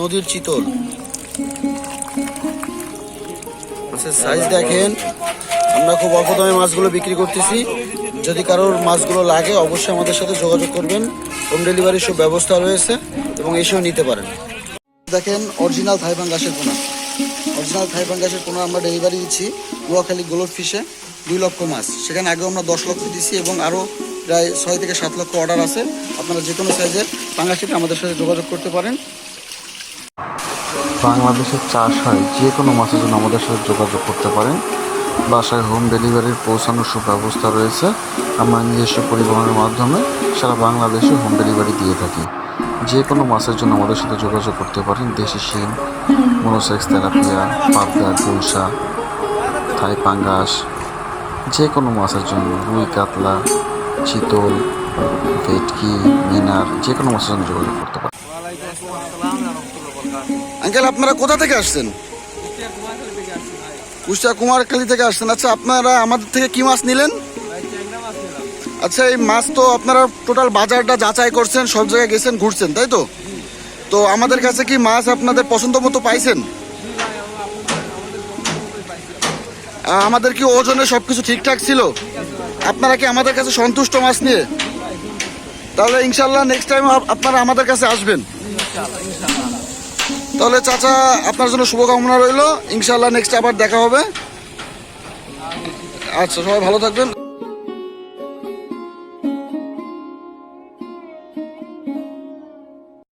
নদীর চিতল। মাছের সাইজ দেখেন। আমরা খুব অল্প দামে মাছগুলো বিক্রি করতেছি। যদি কারোর মাছগুলো লাগে, অবশ্যই আমাদের সাথে যোগাযোগ করবেন। হোম ডেলিভারির সব ব্যবস্থা রয়েছে এবং এসেও নিতে পারেন। দেখেন অরিজিনাল থাইপাং গাছের পোনা। অরিজিনাল থাইপাং গাছের পোনা আমরা ডেলিভারি দিচ্ছি নোয়াখালী গোলড ফিশে দুই লক্ষ মাছ। সেখানে আগেও আমরা দশ লক্ষ দিচ্ছি এবং আরও প্রায় ছয় থেকে সাত লক্ষ অর্ডার আছে। আপনারা যে কোনো সাইজের পাঙ্গাসিতে আমাদের সাথে যোগাযোগ করতে পারেন। বাংলাদেশে চাষ হয়, যে কোনো মাছের জন্য আমাদের সাথে যোগাযোগ করতে পারেন। বাসায় হোম ডেলিভারির পৌঁছানোর সুব্যবস্থা রয়েছে। আমরা নিজস্ব পরিবহনের মাধ্যমে সারা বাংলাদেশে হোম ডেলিভারি দিয়ে থাকি। যে কোনো মাছের জন্য আমাদের সাথে যোগাযোগ করতে পারেন। দেশি শিম, মনোসেক্স, তেলাপিয়া, পাবদা গুলশা থাই পাঙ্গাস, যে কোনো মাছের জন্য রুই, কাতলা, চিতল, ভেটকি, মিনার, যে কোনো মাছের জন্য যোগাযোগ করতে পারেন। আঙ্কেল, আপনারা কোথা থেকে আসছেন? কুষ্টিয়া কুমারখালী থেকে আসছেন। আচ্ছা আপনারা আমাদের থেকে কি মাছ নিলেন? আচ্ছা এই মাছ তো আপনারা টোটাল বাজারটা যাচাই করছেন, সব জায়গায় গেছেন, ঘুরছেন, তাই তো? তো আমাদের কাছে কি মাছ আপনাদের পছন্দ মতো পাইছেন? আমাদের কি ওজনে সব কিছু ঠিকঠাক ছিল? আপনারা কি আমাদের কাছে সন্তুষ্ট মাছ নিয়ে? তাহলে ইনশাল্লাহ নেক্সট টাইম আপনারা আমাদের কাছে আসবেন। তাহলে চাচা, আপনার জন্য শুভকামনা রইল। ইনশাল্লাহ নেক্সট আবার দেখা হবে। আচ্ছা সবাই ভালো থাকবেন।